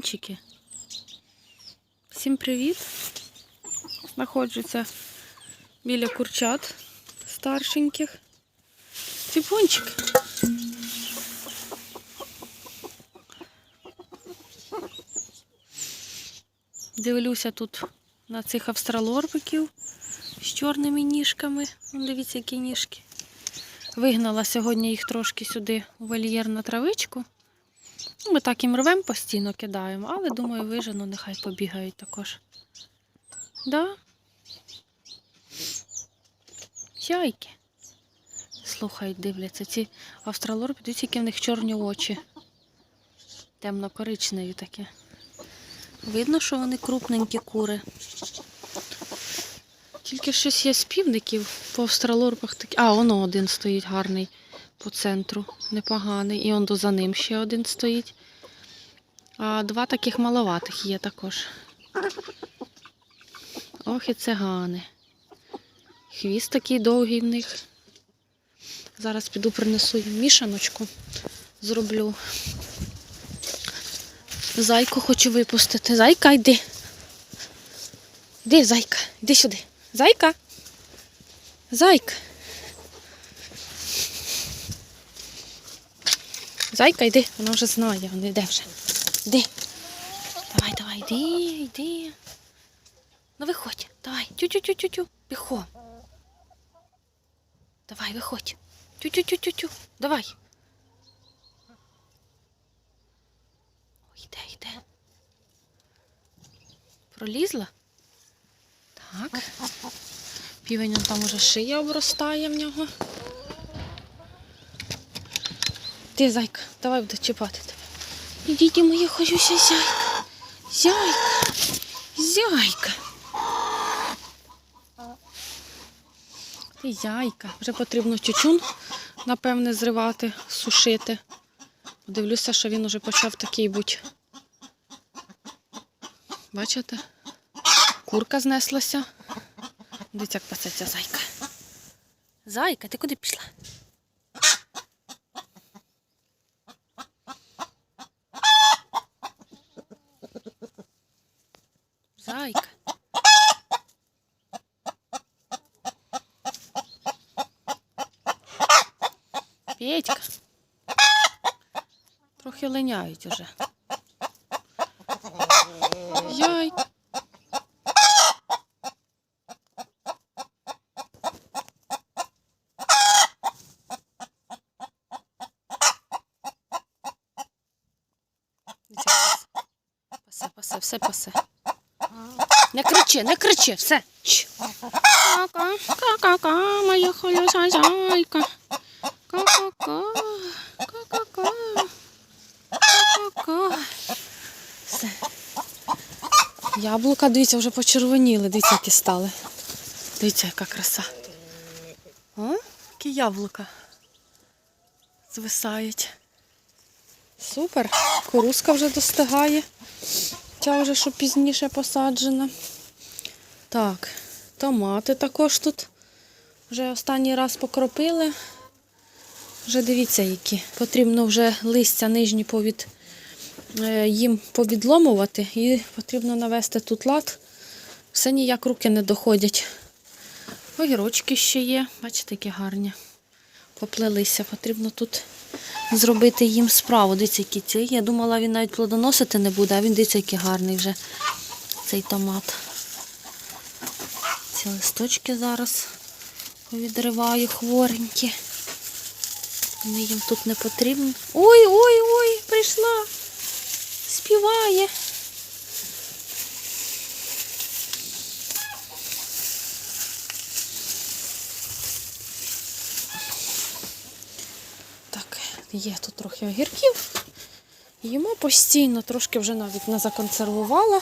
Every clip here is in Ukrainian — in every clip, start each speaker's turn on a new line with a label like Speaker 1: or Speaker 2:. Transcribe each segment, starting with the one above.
Speaker 1: Ціпунчики. Всім привіт. Знаходжуся біля курчат старшеньких. Ціпунчики. Дивлюся тут на цих австралорбиків з чорними ніжками. Дивіться, які ніжки. Вигнала сьогодні їх трошки сюди у вольєр на травичку. Ми так їм рвем постійно кидаємо, але думаю, вижену, нехай побігають також. Да? Яйки. Слухають, дивляться. Ці австралорби, дивіться, які в них чорні очі. Темно-коричневі такі. Видно, що вони крупненькі кури. Тільки щось є з півників по австралорбах такі. А, воно один стоїть гарний по центру, непоганий. І он за ним ще один стоїть. А два таких маловатих є також. Ох, і цигани. Хвіст такий довгий в них. Зараз піду принесу мішаночку. Зроблю. Зайку хочу випустити. Зайка, йди. Йди, зайка, йди сюди. Зайка. Зайка. Зайка, йди, вона вже знає, вона йде вже. Йди. Давай, давай, йди, йди. Ну виходь, давай. Тю-тю-тю-тю-тю. Бігом. Давай, виходь. Тю-тю-тю-тю-тю. Давай. Ой, йде, йде. Пролізла? Так. Півень там уже шия обростає в нього. Ти, зайка, давай буду чіпати тебе. Ідіть, моє хочуся зяйка. Зяйка. Зяйка. Ти зяйка. Вже потрібно чучун, напевне, зривати, сушити. Дивлюся, що він уже почав такий бути. Бачите? Курка знеслася. Дивіться, як пасеться зайка. Зайка, ти куди пішла? Зайка. Петька. Трохи линяють уже. Яй. Кричи, не кричи, все. Ка-ка, ка-ка-ка, моя холюса зайка. Ка-ка-ка, ка-ка-ка, ка-ка-ка. Все. Яблука, дивіться, вже почервоніли, дивіться, які стали. Дивіться, яка краса. О, які яблука звисають. Супер. Кукурузка вже достигає. Ця вже що пізніше посаджена. Так, томати також тут. Вже останній раз покропили. Вже дивіться, які. Потрібно вже листя нижні повід, е, їм повідломувати і потрібно навести тут лад. Все ніяк руки не доходять. Огірочки ще є. Бачите, які гарні. Поплелися. Потрібно тут зробити їм справу. Дивіться, які ці. Я думала, він навіть плодоносити не буде, а він дивіться, який гарний вже цей томат. Ці листочки зараз повідриваю хворенькі. Вони їм тут не потрібні. Ой, ой, ой, прийшла. Співає. Так, є тут трохи огірків. Їмо постійно, трошки вже навіть не законсервувала.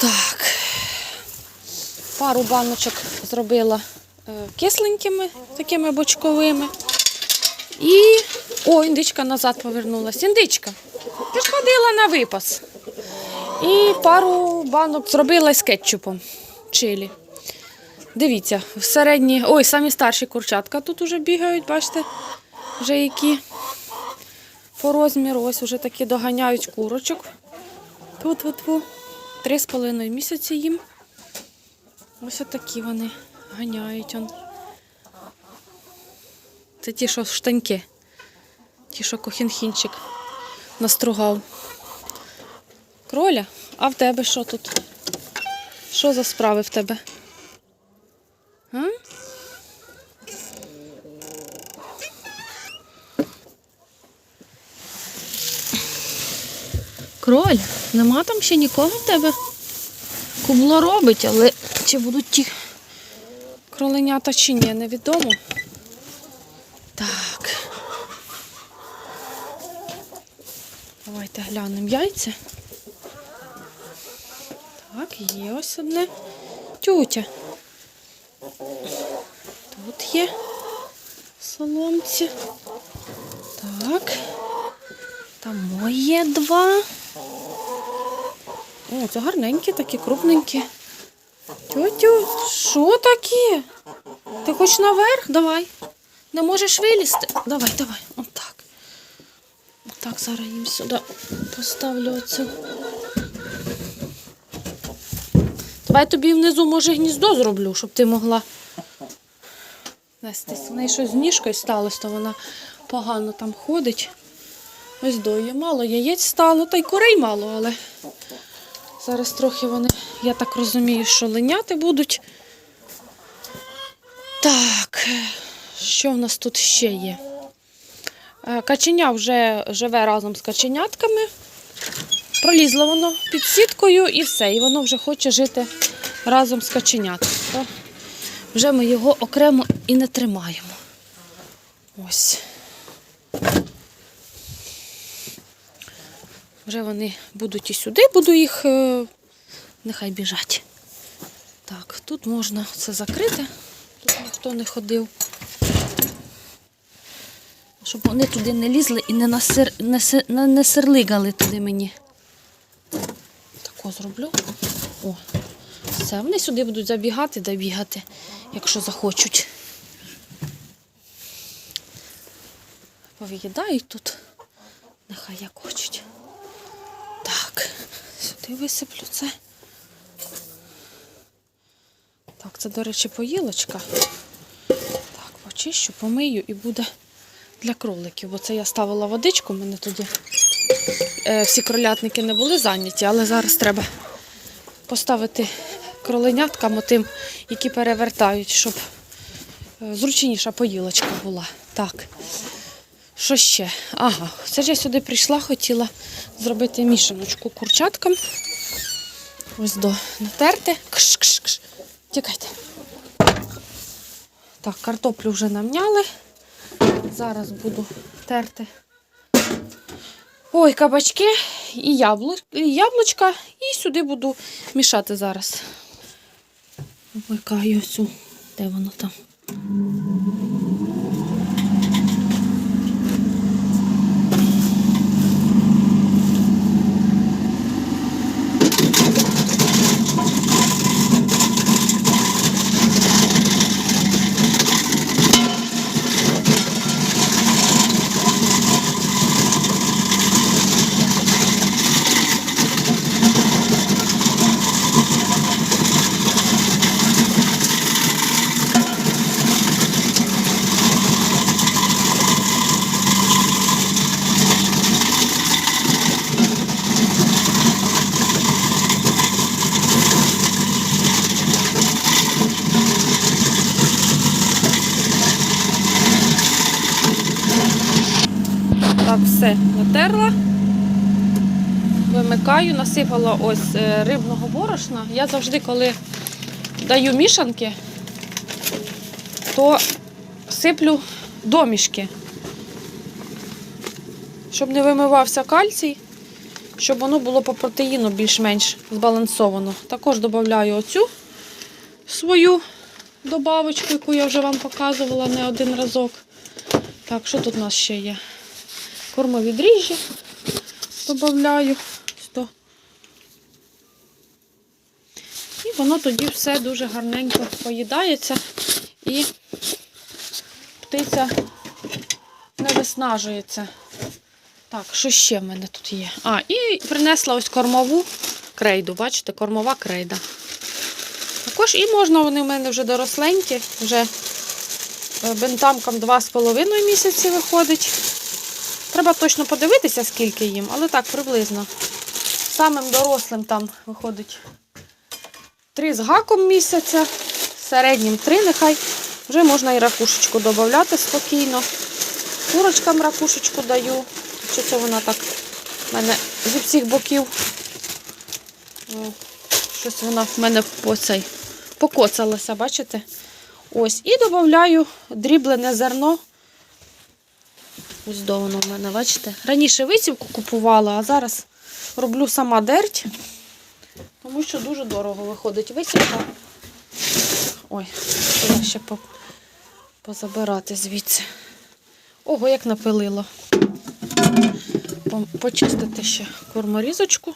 Speaker 1: Так. Пару баночок зробила е, кисленькими, такими бочковими. І. О, індичка назад повернулася. Індичка, ти ж ходила на випас. І пару банок зробила з кетчупом чилі. Дивіться, в середні, ой, самі старші курчатка тут уже бігають, бачите, вже які. по розміру. Ось вже такі доганяють курочок. Тут от три з половиною місяці їм. Ось такі вони ганяють. Он. Це ті, що штаньки. Ті, що кохінхінчик настругав. Кроля, а в тебе що тут? Що за справи в тебе? А? Кроль, нема там ще нікого в тебе? Кубло робить, але чи будуть ті кроленята чи ні, невідомо. Так. Давайте глянемо яйця. Так, є ось одне. Тютя. Тут є соломці. Так. Там моє два. О, це гарненькі, такі крупненькі. Тютю, що таке? Ти хоч наверх? Давай. Не можеш вилізти? Давай, давай. Отак. Отак зараз їм сюди поставлю оцю. Давай тобі внизу, може, гніздо зроблю, щоб ти могла нестись. В неї щось з ніжкою сталося, то вона погано там ходить. Ось дої мало яєць стало, та й курей мало, але зараз трохи вони, я так розумію, що линяти будуть. Так, що в нас тут ще є? Е, Каченя вже живе разом з каченятками. Пролізло воно під сіткою і все. І воно вже хоче жити разом з каченятками. Вже ми його окремо і не тримаємо. Ось. Вже вони будуть і сюди, буду їх, е, нехай біжать. Так, тут можна це закрити, тут ніхто не ходив. Щоб вони туди не лізли і не, насир, не, си- не, сирлигали туди мені. Тако зроблю. О, все, вони сюди будуть забігати да бігати, якщо захочуть. Повиїдають тут, нехай як хочуть. Так, сюди висиплю це. Так, це, до речі, поїлочка. Так, почищу, помию і буде для кроликів. Бо це я ставила водичку, мене тоді е, всі кролятники не були зайняті, але зараз треба поставити кроленяткам тим, які перевертають, щоб е, зручніша поїлочка була. Так. Що ще? Ага, це ж я сюди прийшла, хотіла зробити мішаночку курчаткам. Ось до натерти. Кш-кш-кш. Тікайте. Так, картоплю вже намняли. Зараз буду терти. Ой, кабачки і, яблу... і яблучка. І сюди буду мішати зараз. Викаю цю. Де воно там? Все, натерла. Вимикаю, насипала ось е, рибного борошна. Я завжди, коли даю мішанки, то сиплю домішки, щоб не вимивався кальцій, щоб воно було по протеїну більш-менш збалансовано. Також додаю оцю свою добавочку, яку я вже вам показувала не один разок. Так, що тут у нас ще є? Кормові дріжджі додаю. І воно тоді все дуже гарненько поїдається і птиця не виснажується. Так, що ще в мене тут є? А, і принесла ось кормову крейду. Бачите, кормова крейда. Також і можна, вони в мене вже доросленькі, вже е, бентамкам 2,5 місяці виходить. Треба точно подивитися, скільки їм, але так, приблизно. Самим дорослим там виходить 3 з гаком місяця, середнім 3, нехай вже можна і ракушечку додати спокійно. Курочкам ракушечку даю. Чи це вона так в мене зі всіх боків? Щось вона в мене по цей покоцалася, бачите? Ось. І додаю дріблене зерно. Ось до воно в мене, бачите? Раніше висівку купувала, а зараз роблю сама дерть, тому що дуже дорого виходить висівка. Ой, треба ще позабирати звідси. Ого, як напилило. Почистити ще корморізочку.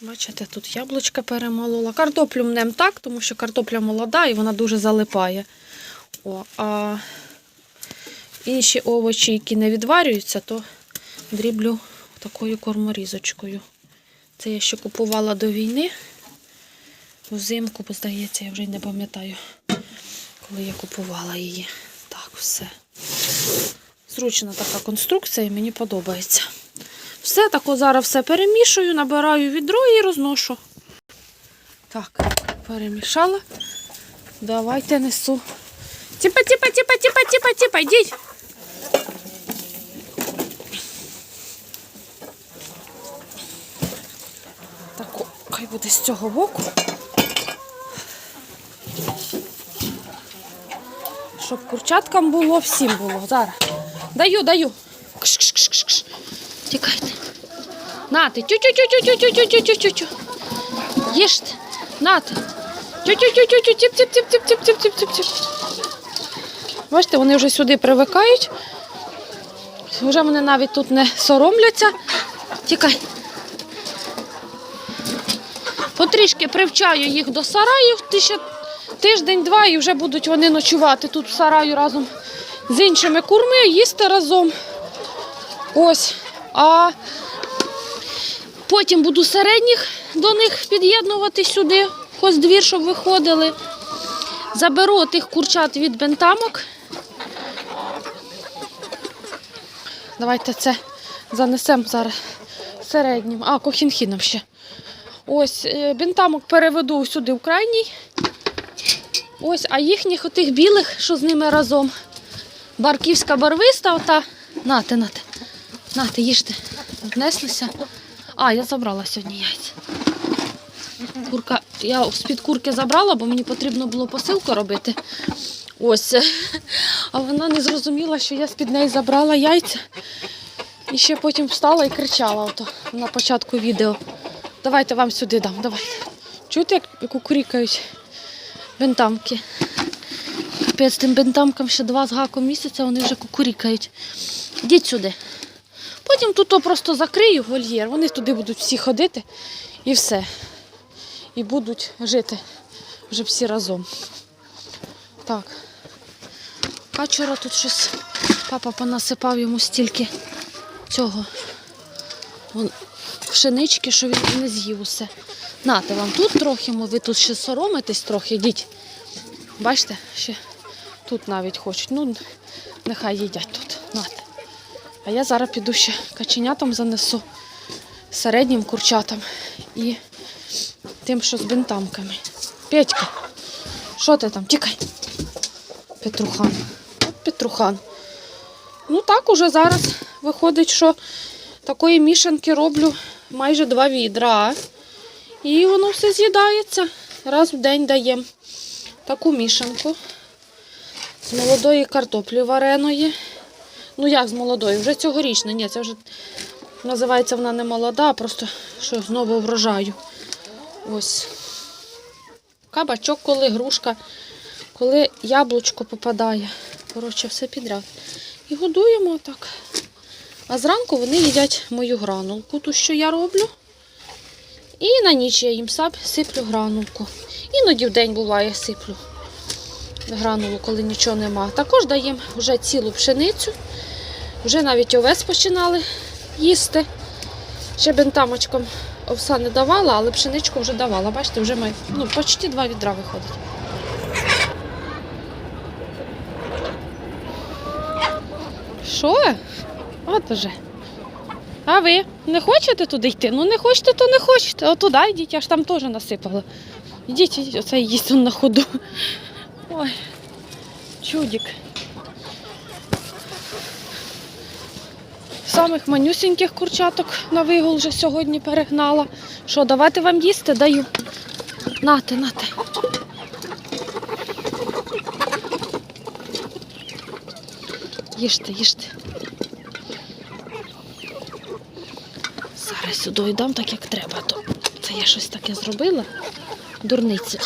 Speaker 1: Бачите, тут яблучка перемолола. Картоплю мнем так, тому що картопля молода і вона дуже залипає. О, а інші овочі, які не відварюються, то дріблю такою корморізочкою. Це я ще купувала до війни. Взимку, бо здається, я вже й не пам'ятаю, коли я купувала її. Так, все. Зручна така конструкція і мені подобається. Все тако зараз все перемішую, набираю відро і розношу. Так, перемішала. Давайте несу. Тіпа, тіпа, тіпа, тіпа, тіпа, тіпа, йдіть. Так, о, хай з цього боку. Щоб курчаткам було, всім було. Зараз. Даю, даю. Кш-кш-кш-кш. Тікайте. Нати. Тю-тю-тю-тю-тю-тю-тю-тю-тю-тю. Їжте. Нати. Тю-тю-тю-тю-тю. Тіп-тіп-тіп-тіп-тіп-тіп-тіп-тіп. Бачите, вони вже сюди привикають. Вже вони навіть тут не соромляться. Тікай. Потрішки привчаю їх до сараїв. Ще тиждень-два і вже будуть вони ночувати тут в сараю разом з іншими курми, їсти разом. Ось. А потім буду середніх до них під'єднувати сюди, хоздвір, щоб виходили. Заберу тих курчат від бентамок. Давайте це занесемо зараз середнім. А, кохінхіном ще. Ось е, бентамок переведу сюди в крайній. Ось, а їхніх отих білих, що з ними разом. Барківська барвиста, ота. Нате, нате. Нате, їжте. Внеслися. А, я забрала сьогодні яйця. Курка, я з-під курки забрала, бо мені потрібно було посилку робити. Ось. А вона не зрозуміла, що я з-під неї забрала яйця. І ще потім встала і кричала ото на початку відео. Давайте вам сюди дам, давайте. Чуєте, як кукурікають бентамки? Капець тим бентамкам ще два з гаком місяця, вони вже кукурікають. Йдіть сюди. Потім тут просто закрию вольєр, вони туди будуть всі ходити і все. І будуть жити вже всі разом. Так. Качура тут щось папа понасипав йому стільки цього пшенички, що він не з'їв усе. Нате вам тут трохи, ви тут ще соромитесь трохи, йдіть. Бачите, ще тут навіть хочуть. Ну, нехай їдять тут. Нате. А я зараз піду ще каченятам занесу середнім курчатам і тим, що з бентамками. Петька, що ти там? Тікай. Петрухан. От Петрухан. Ну так, уже зараз виходить, що такої мішанки роблю майже два відра. І воно все з'їдається. Раз в день даємо таку мішанку з молодої картоплі вареної. Ну як з молодої? Вже цьогорічна. Ні, це вже називається вона не молода, а просто що знову врожаю. Ось. Кабачок, коли грушка, коли яблучко попадає. Коротше, все підряд. І годуємо так. А зранку вони їдять мою гранулку, ту, що я роблю. І на ніч я їм сиплю гранулку. Іноді в день буває сиплю гранулу, коли нічого нема. Також даємо вже цілу пшеницю Вже навіть овес починали їсти. Ще бентамочком овса не давала, але пшеничку вже давала. Бачите, вже має, ну, почти два відра виходить. Що? От уже. А ви не хочете туди йти? Ну не хочете, то не хочете. От туди йдіть, я ж там теж насипала. Йдіть, йдіть, оце їсть на ходу. Ой, чудик. Самих манюсіньких курчаток на вигул вже сьогодні перегнала. Що, давати вам їсти? Даю. Нате, нате. Їжте, їжте. Сюди йдам так, як треба. То це я щось таке зробила. Дурниця.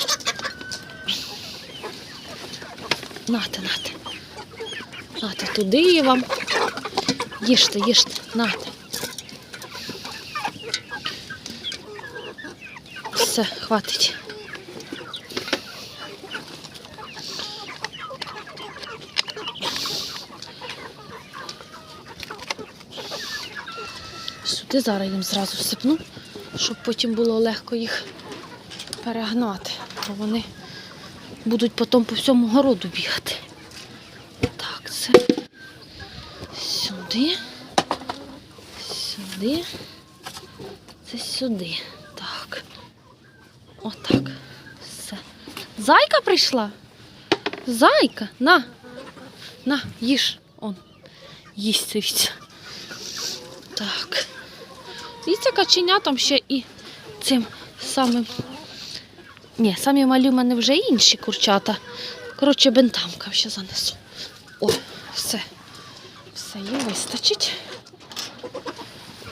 Speaker 1: Нате, нате. Нате, туди я вам. Їжте, їжте, нате. Все, хватить. Сюди зараз їм зразу всипну, щоб потім було легко їх перегнати, бо вони будуть потім по всьому городу бігати. Так, це сюди, сюди, це сюди. Так. Отак. Все. Зайка прийшла? Зайка, на, на, їж. Он. Їсть. І це каченя там ще і цим самим. Ні, самі малі в мене вже інші курчата. Коротше, бентамка ще занесу. О, все. Все, їм вистачить.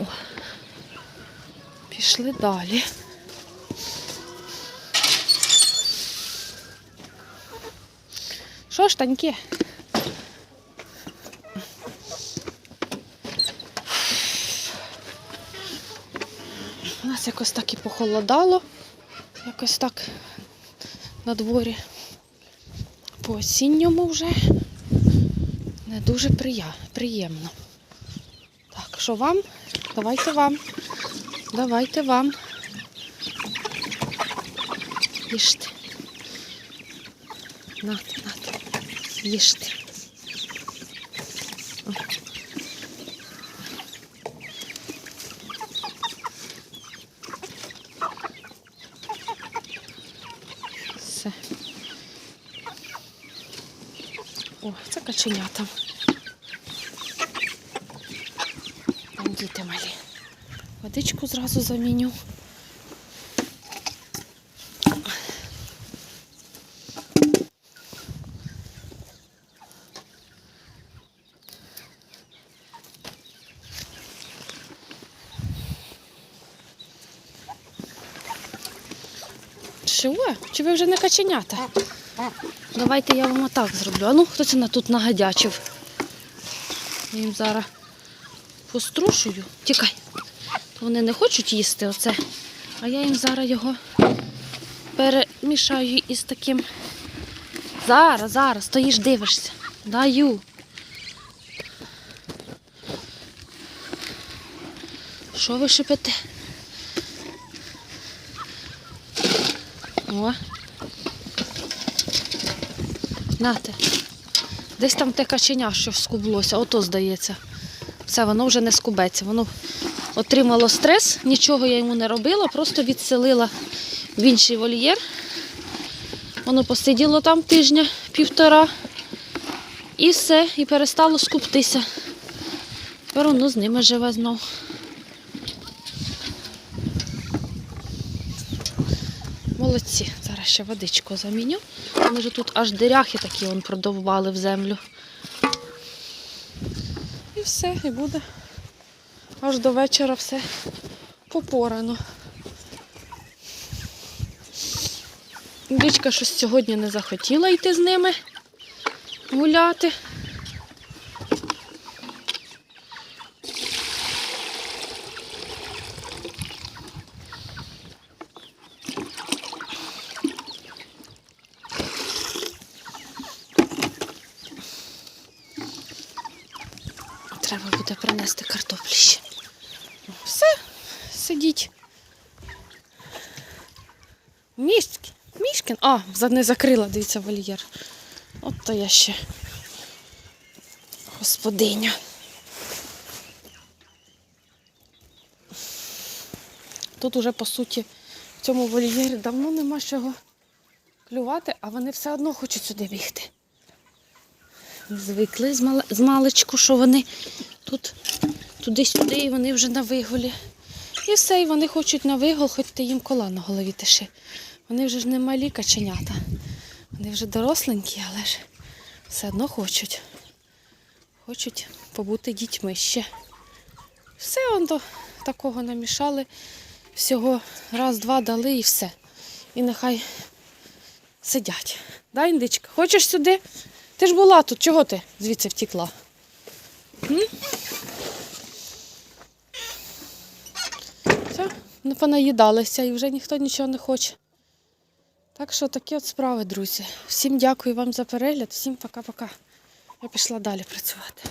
Speaker 1: О. Пішли далі. Що ж, таньки? Нас якось так і похолодало, якось так на дворі. По осінньому вже не дуже приємно. Так, що вам? Давайте вам. Давайте вам. Їжте. Нате, нате. Їжте. О, це каченята. Там діти малі. Водичку зразу заміню. Що? Чи ви вже не каченята? Давайте я вам отак зроблю. А ну, хто це на тут нагадячив? Я їм зараз пострушую. Тікай. Вони не хочуть їсти оце. А я їм зараз його перемішаю із таким. Зараз, зараз, стоїш, дивишся. Даю. Що ви шипите? О. Нате. Десь там те каченя, що скублося, ото здається. Все, воно вже не скубеться. Воно отримало стрес, нічого я йому не робила, просто відселила в інший вольєр. Воно посиділо там тижня, півтора. І все, і перестало скуптися. Тепер воно з ними живе знов. Молодці. Зараз ще водичку заміню. Вони ж тут аж диряхи такі он продовбали в землю. І все, і буде. Аж до вечора все попорано. Дочка щось сьогодні не захотіла йти з ними гуляти. Треба буде принести картоплі ще. Все, сидіть. Мішки. Мішкін. А, не закрила, дивіться, вольєр. От то я ще. Господиня. Тут уже, по суті, в цьому вольєрі давно нема чого клювати, а вони все одно хочуть сюди бігти. Звикли з, мал... з маличку, що вони тут туди-сюди, і вони вже на виголі. І все, і вони хочуть на вигол, хоч ти їм кола на голові тиши. Вони вже ж не малі каченята. Вони вже доросленькі, але ж все одно хочуть. Хочуть побути дітьми ще. Все он до такого намішали. Всього раз-два дали і все. І нехай сидять. Да, індичка? Хочеш сюди? Ти ж була тут, чого ти звідси втікла? Все, ну понаїдалися і вже ніхто нічого не хоче. Так що такі от справи, друзі. Всім дякую вам за перегляд, всім пока-пока. Я пішла далі працювати.